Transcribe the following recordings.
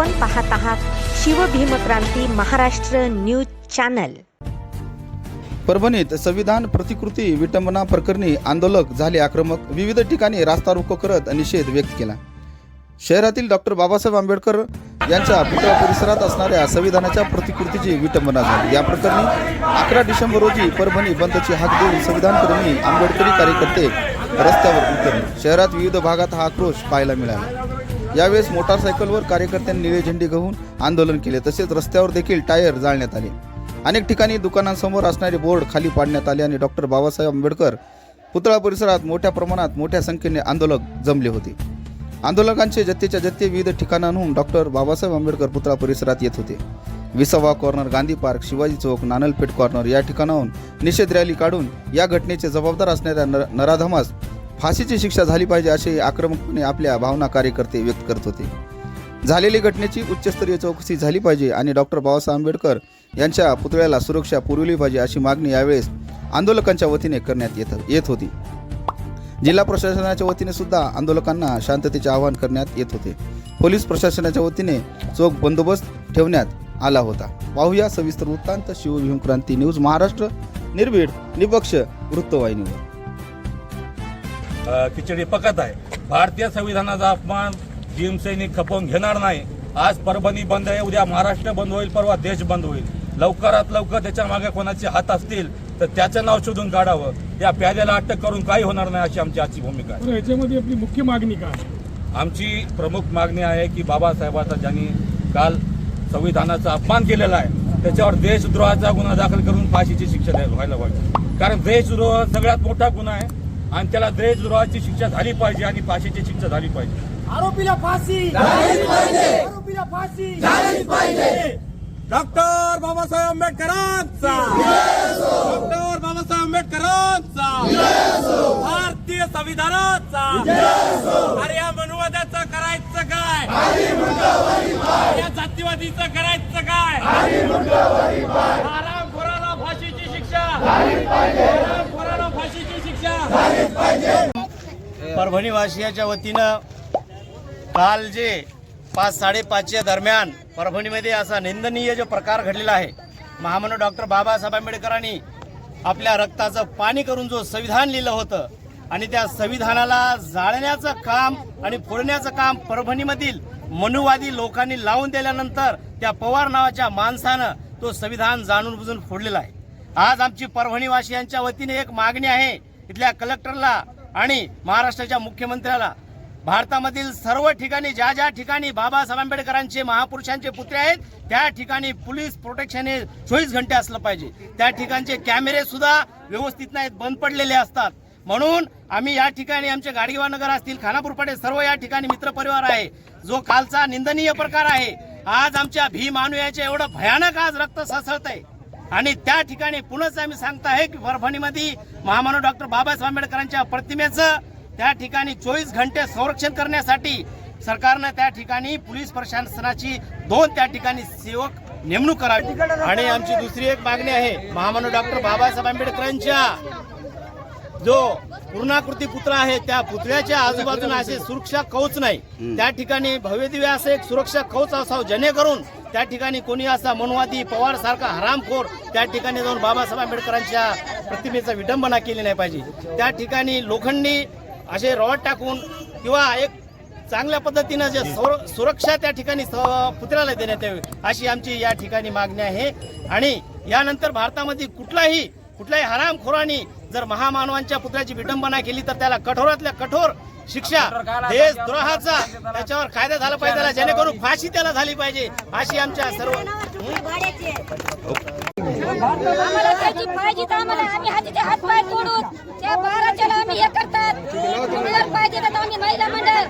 आपण पाहत आहात शिवभीमक्रांती महाराष्ट्र न्यूज चॅनल. परभणीत संविधान प्रतिकृती विटंबना प्रकरणी आंदोलक झाले आक्रमक. विविध ठिकाणी रास्ता रोको करत निषेध व्यक्त केला. शहरातील डॉक्टर बाबासाहेब आंबेडकर यांच्या पुतळा परिसरात असणाऱ्या संविधानाच्या प्रतिकृतीची विटंबना झाली. या प्रकरणी अकरा डिसेंबर रोजी परभणी बंदची हाक देऊन संविधानप्रेमी आंबेडकरी कार्यकर्ते रस्त्यावर उतरले. शहरात विविध भागात हा आक्रोश पाहायला मिळाला. यावेळेस मोटारसायकलवर कार्यकर्त्यांनी निळे झेंडे घेऊन आंदोलन केले. तसेच रस्त्यावर देखील टायर जाळण्यात आले. अनेक ठिकाणी दुकानांसमोर असणारे बोर्ड खाली पाडण्यात आले आणि डॉक्टर बाबासाहेब आंबेडकर पुतळा परिसरात मोठ्या प्रमाणात मोठ्या संख्येने आंदोलक जमले होते. आंदोलकांचे जत्तेच्या जत्ते विविध ठिकाणांहून डॉक्टर बाबासाहेब आंबेडकर पुतळा परिसरात येत होते. विसावा कॉर्नर गांधी पार्क शिवाजी चौक नानलपेठ कॉर्नर या ठिकाणाहून निषेध रॅली काढून या घटनेचे जबाबदार असणाऱ्या नर नराधमास फाशीची शिक्षा झाली पाहिजे असे आक्रमकपणे आपल्या भावना कार्यकर्ते व्यक्त करत होते. झालेली घटनेची उच्चस्तरीय चौकशी झाली पाहिजे आणि डॉक्टर बाबासाहेब आंबेडकर यांच्या पुतळ्याला सुरक्षा पुरवली पाहिजे अशी मागणी यावेळेस आंदोलकांच्या वतीने करण्यात येत येत होती. जिल्हा प्रशासनाच्या वतीने सुद्धा आंदोलकांना शांततेचे आवाहन करण्यात येत होते. पोलीस प्रशासनाच्या वतीने चोख बंदोबस्त ठेवण्यात आला होता. पाहूया सविस्तर वृत्तांत शिवभीम क्रांती न्यूज महाराष्ट्र निर्भीड निपक्ष वृत्तवाहिनीवर. खिचडी पकत आहे. भारतीय संविधानाचा अपमान भीमसैनिक खपवून घेणार नाही. आज परभणी बंद आहे उद्या महाराष्ट्र बंद होईल परवा देश बंद होईल. लवकरात लवकर त्याच्यामागे कोणाचे हात असतील तर त्याचं नाव शोधून काढावं. या प्याद्याला अटक करून काही होणार नाही अशी आमची आजची भूमिका आहे. याच्यामध्ये आपली मुख्य मागणी काय? आमची प्रमुख मागणी आहे की बाबासाहेबाचा ज्यांनी काल संविधानाचा अपमान केलेला आहे त्याच्यावर देशद्रोहाचा गुन्हा दाखल करून फाशीची शिक्षा द्यायला व्हायला पाहिजे. कारण देशद्रोह सगळ्यात मोठा गुन्हा आहे. आणि त्याला देशद्रोहाची शिक्षा झाली पाहिजे आणि फाशीची शिक्षा झाली पाहिजे. आरोपीला फाशी. आरोपीला फाशी. डॉक्टर बाबासाहेब आंबेडकरांचा. डॉक्टर बाबासाहेब आंबेडकरांचा. भारतीय संविधानाचा. अरे या मनुवादाचं करायचं काय? या जातीवादीचं करायचं काय? आरामखोराला फाशीची शिक्षा आरामखोराला फाशीची शिक्षा परभणीवासियाच्या वतीनं काल जे पाच साडेपाचच्या दरम्यान परभणीमध्ये असा निंदनीय जो प्रकार घडलेला आहे महामानव डॉक्टर बाबासाहेब आंबेडकरांनी आपल्या रक्ताचं पाणी करून जो संविधान लिहिलं होतं आणि त्या संविधानाला जाळण्याचं काम आणि फोडण्याचं काम परभणीमधील मनुवादी लोकांनी लावून दिल्यानंतर त्या पवार नावाच्या माणसानं तो संविधान जाणून बुजून फोडलेला आहे. आज आमची परभणीवासियांच्या वतीने एक मागणी आहे इथल्या कलेक्टरला आणि महाराष्ट्राच्या मुख्यमंत्र्याला भारतामधील सर्व ठिकाणी ज्या ज्या ठिकाणी बाबासाहेब आंबेडकरांचे महापुरुषांचे पुत्रे आहेत त्या ठिकाणी पोलीस प्रोटेक्शन हे चोवीस घंटे असलं पाहिजे. त्या ठिकाणचे कॅमेरे सुद्धा व्यवस्थित नाहीत बंद पडलेले असतात. म्हणून आम्ही या ठिकाणी आमचे गाडगेवा नगर असतील खानापूर पाटे सर्व या ठिकाणी मित्रपरिवार आहे. जो कालचा निंदनीय प्रकार आहे आज आमच्या भीम अनुयाचे एवढं भयानक आज रक्त ससळत आहे आणि त्या ठिकाणी पुनच आम्ही सांगत आहे की परभणीमध्ये महामानव डॉक्टर बाबासाहेब आंबेडकरांच्या प्रतिमेचं त्या ठिकाणी चोवीस घंटे संरक्षण करण्यासाठी सरकारनं त्या ठिकाणी पोलीस प्रशासनाची दोन त्या ठिकाणी सेवक नेमणूक करावी. आणि आमची दुसरी एक मागणी आहे महामानव डॉक्टर बाबासाहेब आंबेडकरांच्या जो पूर्णाकृती पुतळा आहे त्या पुतळ्याच्या आजूबाजूला असे सुरक्षा कवच नाही. त्या ठिकाणी भव्यदिव्य असं एक सुरक्षा कवच असावं जेणेकरून त्या ठिकाणी कोणी असा मनवादी पवार सारखा हरामखोर त्या ठिकाणी जाऊन बाबासाहेब आंबेडकरांच्या प्रतिमेचा विडंबना केली नाही पाहिजे. त्या ठिकाणी लोखंडी असे रॉड टाकून किंवा एक चांगल्या पद्धतीनं जे सुरक्षा त्या ठिकाणी स- पुतळ्याला देण्यात यावी अशी आमची या ठिकाणी मागणी आहे. आणि यानंतर भारतामध्ये कुठलाही कुठल्याही हरामखोरांनी जर महामानवांच्या पुतळ्याची विडंबना केली तर त्याला कठोरातल्या कठोर शिक्षा देशद्रोहाचा त्याच्यावर कायदा झाला पाहिजे त्याला जेणेकरून फाशी त्याला झाली पाहिजे. अशी आमच्या सर्व आम्हाला त्याची पाहिजे तर आम्हाला आम्ही हातीचे हात पाय तोडून त्या बाराच्याला आम्ही हे करतात. मुलीवर पाय देतात आम्ही महिला मंडळ.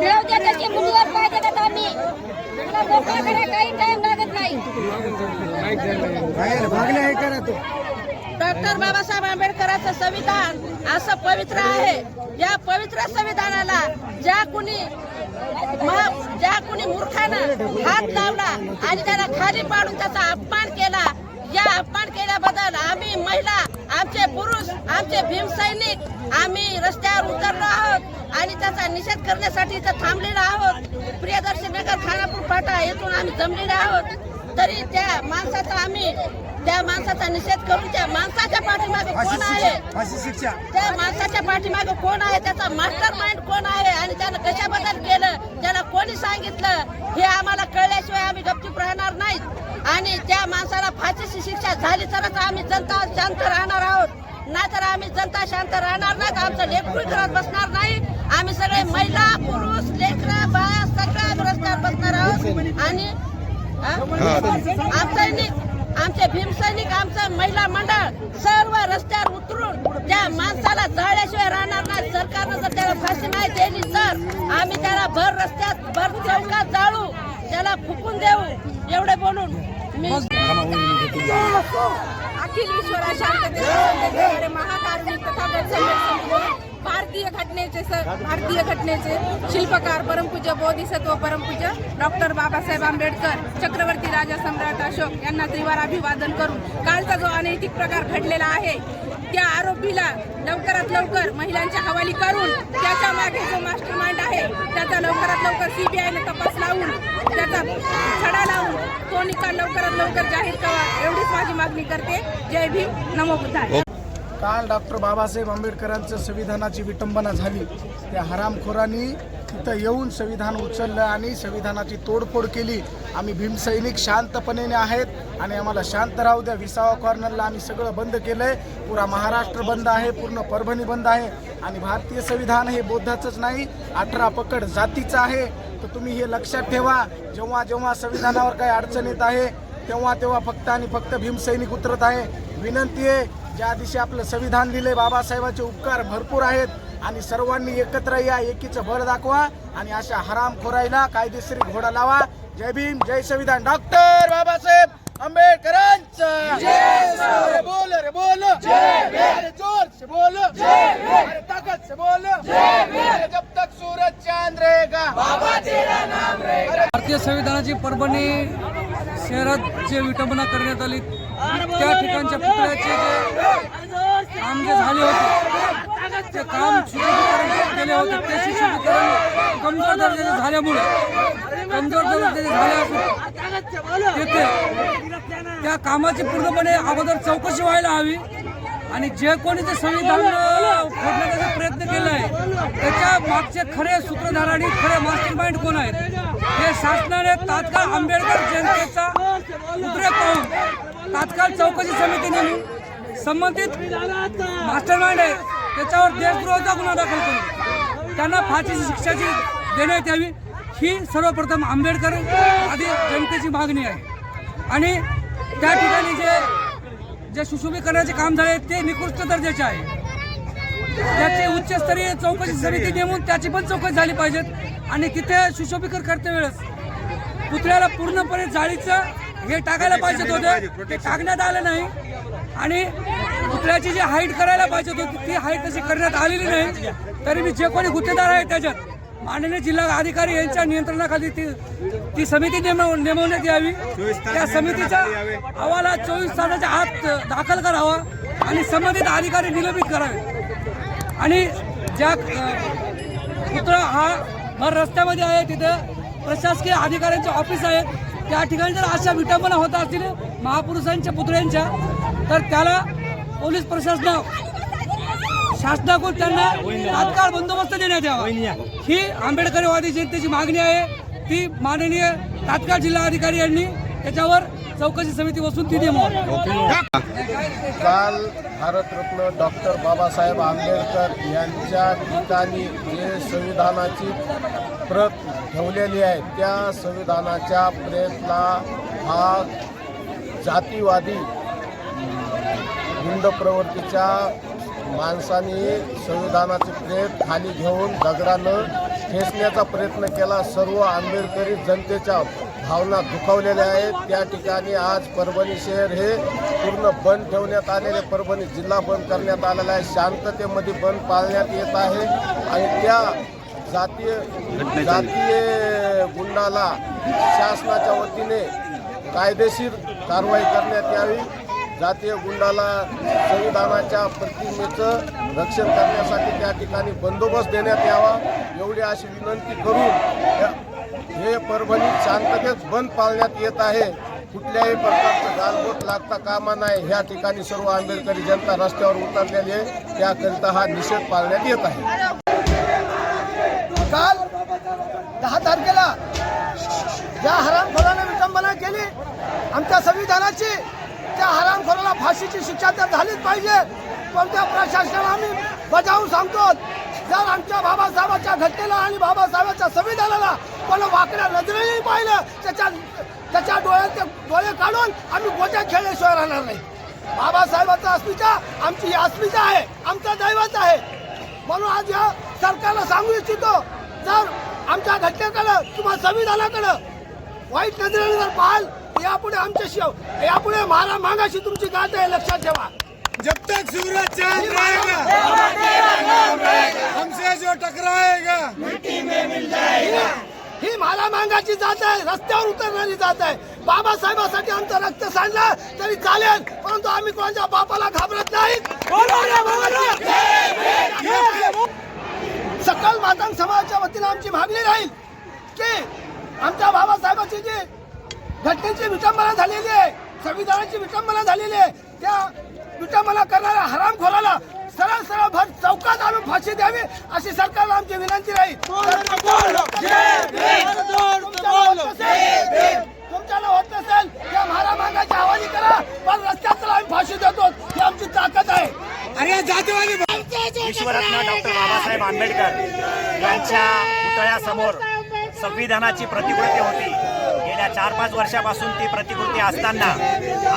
देव द्या त्याची मुलीवर पाय देतात आम्ही. मला लोकांकडे काही टाइम लागत नाही. डॉक्टर बाबासाहेब आंबेडकरांचं संविधान असं पवित्र आहे. या पवित्र संविधानाला ज्या कुणी ज्या कुणी मूर्खानं हात लावला आणि त्याला खाली पाडून त्याचा अपमान केला या अपमान केल्याबद्दल आम्ही महिला आमचे पुरुष आमचे भीमसैनिक आम्ही रस्त्यावर उतरलो आहोत आणि त्याचा निषेध करण्यासाठी इथं थांबलेलो आहोत. प्रियदर्शी नगर खानापूर फाटा येथून आम्ही जमलेले आहोत. तरी त्या माणसाचा आम्ही त्या माणसाचा निषेध करून त्या माणसाच्या पाठीमागे कोण आहे? त्या माणसाच्या पाठीमागे कोण आहे? त्याचा मास्टर माइंड कोण आहे? आणि त्यानं कशाबद्दल केलं? त्याला कोणी सांगितलं? हे आम्हाला कळल्याशिवाय आम्ही गपचूप राहणार नाहीत. आणि त्या माणसाला फाशीची शिक्षा झाली तरच आम्ही जनता शांत राहणार आहोत. नाहीतर आम्ही जनता शांत राहणार नाहीत. आमचं लेकरू करत बसणार नाही. आम्ही सगळे महिला पुरुष लेकरं बाया सगळं आम्ही रस्त्यावर बसणार आहोत. आणि आमचं आमचे भीमसैनिक आमचं महिला मंडळ सर्व रस्त्यावर उतरून त्या माणसाला जळल्याशिवाय राहणार नाही. सरकारनं जर त्याला फाशी नाही दिली तर आम्ही त्याला भर रस्त्यात भर चौकात जाळू त्याला फुकून देऊ एवढे बोलून मी अखिल विश्वरा शांततेचे महाकारुणिक तथा भारतीय घटनेचे भारतीय घटनेचे शिल्पकार परमपूज्य बोधिसत्व परमपूज्य डॉक्टर बाबासाहेब आंबेडकर चक्रवर्ती राजा सम्राट अशोक यांना त्रिवार अभिवादन करून कालचा जो अनैतिक प्रकार घडलेला आहे त्या आरोपीला लवकरात लवकर महिलांच्या हवाली करून त्याच्यामागे जो मास्टर माइंड आहे त्याचा लवकरात लवकर सीबीआयने तपास लावून त्याचा छडा लावून तो निकाल लवकरात लवकर जाहीर करावा एवढीच माझी मागणी करते. जय भीम. नमो बुद्धाय. काल डॉक्टर बाबासाहेब आंबेडकरांचं संविधानाची विटंबना झाली. त्या हरामखोरांनी तिथं येऊन संविधान उचललं आणि संविधानाची तोडफोड केली. आम्ही भीमसैनिक शांतपणे आहेत आणि आम्हाला शांत राहू द्या. विसावा कॉर्नरला आम्ही सगळं बंद केलंय. पुरा महाराष्ट्र बंद आहे पूर्ण परभणी बंद आहे आणि भारतीय संविधान हे बौद्धाचंच नाही अठरा पकड जातीचं आहे. तर तुम्ही हे लक्षात ठेवा. जेव्हा जेव्हा संविधानावर काही अडचण येत आहे तेव्हा तेव्हा फक्त आणि फक्त भीमसैनिक उतरत आहे. विनंती आहे ज्या दिवशी आपलं संविधान लिहिले बाबासाहेबांचे उपकार भरपूर आहेत आणि सर्वांनी एकत्र या एकीचं बळ दाखवा आणि अशा हरामखोरायला कायदेशीर घोडा लावा. जय भीम जय संविधान. डॉक्टर बाबासाहेब आंबेडकरांचा. बोल रे बोल. जोर से बोल. ताकत से बोल. जब तक सूरज चांद रहेगा. भारतीय संविधानाची परभणी शहरात जे विटंबना करण्यात आली त्या ठिकाणच्या पुतळ्याचे जे काम जे झाले होते ते काम सुशोभीकरण केले होते ते सुशोभीकरण कमजोर दर्जाचे झाल्यामुळे कमजोर दर्जाचे झाले असून तेथे त्या कामाची पूर्णपणे अगोदर चौकशी व्हायला हवी आणि जे कोणी ते संविधान फोडण्याचा प्रयत्न केला आहे त्याच्या मागचे खरे सूत्रधार आणि खरे मास्टर माइंड कोण आहेत? हे शासनाने तात्काळ आंबेडकर जनतेचा उद्रेक पाहून तात्काळ चौकशी समिती नेमून संबंधित मास्टर माइंड आहे त्याच्यावर देशद्रोहाचा गुन्हा दाखल करून त्यांना फाशीची शिक्षाची देण्यात यावी ही सर्वप्रथम आंबेडकर आधी जनतेची मागणी आहे. आणि त्या ठिकाणी जे जे सुशोभीकरणाचे काम झाले ते निकृष्ट दर्जाचे आहे. त्याची उच्चस्तरीय चौकशी समिती नेमून त्याची पण चौकशी झाली पाहिजेत. आणि तिथे सुशोभीकर करते वेळेस. पुतळ्याला पूर्णपणे जाळीचं हे टाकायला पाहिजेत होते. ते टाकण्यात आलं नाही. आणि पुतळ्याची जी हाईट करायला पाहिजे होती ती हाईट तशी करण्यात आलेली नाही. तरी मी जे कोणी गुत्तेदार आहे त्याच्यात माननीय जिल्हा अधिकारी यांच्या नियंत्रणाखाली ती ती समिती नेमव नेमवण्यात यावी. त्या समितीचा अहवाल हा चोवीस तासाच्या आत दाखल करावा आणि संबंधित अधिकारी निलंबित करावे. आणि ज्या पुतळा हा भर रस्त्यामध्ये आहे तिथं प्रशासकीय अधिकाऱ्यांचे ऑफिस आहेत. त्या ठिकाणी जर अशा विटंबना होत असतील महापुरुषांच्या पुतळ्यांच्या तर त्याला पोलीस प्रशासना शासनाकडून त्यांना तात्काळ बंदोबस्त देण्यात यावा. ही आंबेडकरवादी जनतेची मागणी आहे. ती माननीय तात्काळ जिल्हाधिकारी यांनी त्याच्यावर चौकशी समिती बसून ती काल भारतरत्न डॉक्टर बाबासाहेब आंबेडकर यांच्या ठिकाणी जे संविधानाची प्रत ठेवलेली आहे त्या संविधानाच्या प्रेतला हा जातीवादी गुंड प्रवृत्तीच्या माणसाने संविधानाचे प्रेत खाली घेऊन दगडानं खेचण्याचा प्रयत्न केला. सर्व आंबेडकरी जनतेच्या भावना दुखावलेल्या आहेत. त्या ठिकाणी आज परभणी शहर हे पूर्ण बंद ठेवण्यात आलेले परभणी जिल्हा बंद करण्यात आलेला आहे. शांततेमध्ये बंद पाळण्यात येत आहे. आणि त्या जातीय जातीय गुंडाला शासनाच्या वतीने कायदेशीर कारवाई करण्यात यावी. जातीय गुंडाला संविधानाच्या प्रतिमेचं रक्षण करण्यासाठी त्या ठिकाणी बंदोबस्त देण्यात यावा. एवढी अशी विनंती करून हे परभणीत शांततेत बंद पाळण्यात येत आहे. कुठल्याही प्रकारचं गालबोट लागता कामा नाही ह्या ठिकाणी सर्व आंबेडकरी जनता रस्त्यावर उतरलेली आहे. त्याकरिता हा निषेध पाळण्यात येत आहे. काल दहा तारखेला ज्या हरामखोराने विटंबना केली आमच्या संविधानाची त्या हरामखोराला फाशीची शिक्षा तर झालीच पाहिजे. पण त्या प्रशासनाला आम्ही बजावून सांगतो जर आमच्या बाबासाहेबाच्या घटनेला आणि बाबासाहेबाच्या संविधानाला पण वाकड्या नजरेने पाहिलं त्याच्या त्याच्या डोळ्यात डोळे काढून आम्ही गोट्या खेळल्याशिवाय राहणार नाही. बाबासाहेबाचा अस्मिता आमची ही अस्मिता आहे आमचा दैवत आहे. म्हणून आज या सरकारला सांगू इच्छितो जर आमच्या घटनेकडं किंवा संविधानाकडं वाईट नजरेने जर पाहाल यापुढे आमच्याशी यापुढे मारा मागाशी तुमची गाठ आहे लक्षात ठेवा. जब तक सूरज चांद रहेगा हमसे जो टकराएगा ही मारा मागाची जात आहे रस्त्यावर उतरणारी जात आहे. बाबासाहेबासाठी आमचं रक्त सांडलं तरी चालेल परंतु आम्ही कोणाच्या बापाला घाबरत नाही. सकल मातंग समाजाच्या वतीनं आमची मागणी राहील की आमच्या बाबासाहेबाची जी घटनेची विटंबना झालेली आहे संविधानाची विटंबना झालेली आहे त्या विटंबना करणाऱ्या हरामखोराला सरळ सरळ भर चौकात आणून फाशी द्यावी अशी सरकारला आमची विनंती राहील. तुमच्याला होत नसेल- त्या मारा मागाची आवाजी करा. पण रस्त्यात तर आम्ही फाशी देतो ही आमची ताकद आहे. अरे जातीवादी विश्वरत्न डॉक्टर बाबासाहेब आंबेडकर यांच्या पुतळ्यासमोर संविधानाची प्रतिकृती होती. गेल्या चार पाच वर्षापासून ती प्रतिकृती असताना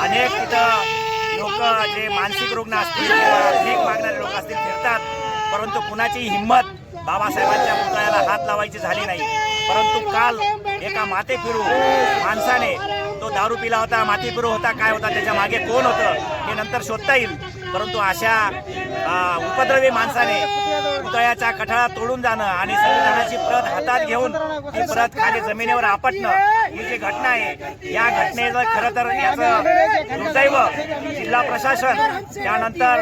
अनेक तिथं लोक जे मानसिक रुग्ण असतील भीक मागणारे लोक असतील फिरतात. परंतु कुणाची हिंमत बाबासाहेबांच्या पुतळ्याला हात लावायची झाली नाही. परंतु काल एका माते फिरू माणसाने तो दारू पिला होता माती फिरू होता काय होता त्याच्यामागे कोण होतं हे नंतर शोधता येईल. परंतु अशा उपद्रवी माणसाने पुतळ्याचा कठाळा तोडून जाणं आणि संविधानाची प्रत हातात घेऊन ती प्रत खाली जमिनीवर आपटणं ही जी घटना आहे या घटनेचं खरं तर याचं दुर्दैव जिल्हा प्रशासन त्यानंतर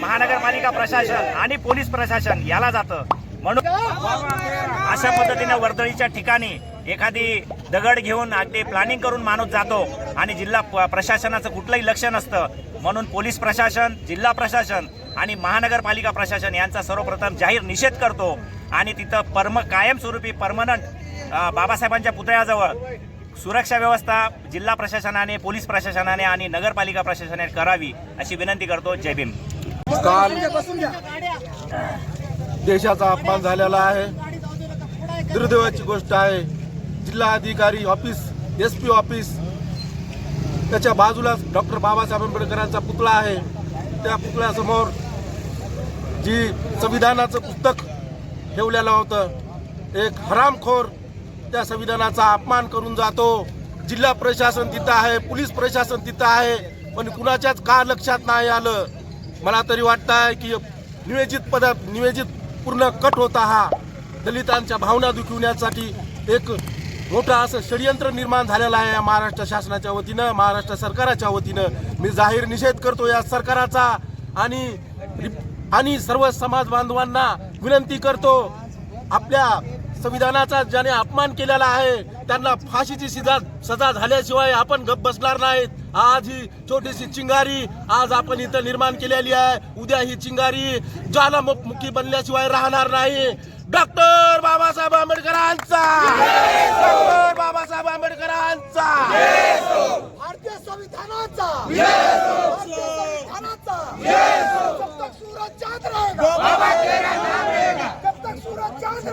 महानगरपालिका प्रशासन आणि पोलीस प्रशासन याला जातं. म्हणून अशा पद्धतीने वर्दळीच्या ठिकाणी एखादी दगड घेऊन अगदी प्लॅनिंग करून माणूस जातो आणि जिल्हा प- प्रशासनाचं कुठलंही लक्ष नसतं. म्हणून पोलीस प्रशासन जिल्हा प्रशासन आणि महानगरपालिका प्रशासन यांचा सर्वप्रथम जाहीर निषेध करतो. आणि तिथं परम कायमस्वरूपी परमनंट बाबासाहेबांच्या पुतळ्याजवळ सुरक्षा व्यवस्था जिल्हा प्रशासनाने पोलीस प्रशासनाने आणि नगरपालिका प्रशासनाने करावी अशी विनंती करतो. जय भीम. काल देशाचा अपमान झालेला आहे. दुर्दैवाची गोष्ट आहे. जिल्हा अधिकारी ऑफिस एस पी ऑफिस त्याच्या बाजूलाच डॉक्टर बाबासाहेब आंबेडकरांचा पुतळा आहे. त्या पुतळ्यासमोर जी संविधानाचं पुस्तक ठेवलेलं होतं एक हरामखोर त्या संविधानाचा अपमान करून जातो. जिल्हा प्रशासन तिथं आहे पोलीस प्रशासन तिथं आहे पण कुणाच्याच का लक्षात नाही आलं? मला तरी वाटतं आहे की नियोजित पद नियोजित पूर्ण कट होता हा दलितांच्या भावना दुखवण्यासाठी एक मोठं असं षडयंत्र निर्माण झालेलं आहे या महाराष्ट्र शासनाच्या वतीनं महाराष्ट्र सरकाराच्या वतीनं. मी जाहीर निषेध करतो या सरकाराचा आणि आणि सर्व समाज बांधवांना विनंती करतो आपल्या संविधानाचा ज्याने अपमान केलेला आहे त्यांना फाशीची सिद्धा सजा झाल्याशिवाय आपण गप बसणार नाहीत. आज ही छोटीशी चिंगारी आज आपण इथं निर्माण केलेली आहे. उद्या ही चिंगारी ज्वालामुखी बनल्याशिवाय राहणार नाही. डॉक्टर बाबासाहेब आंबेडकरांचा! डॉक्टर बाबासाहेब आंबेडकरांचा! भारतीय संविधानाचा! जब तक सूरज चांद रहेगा। जब तक सूरज चांद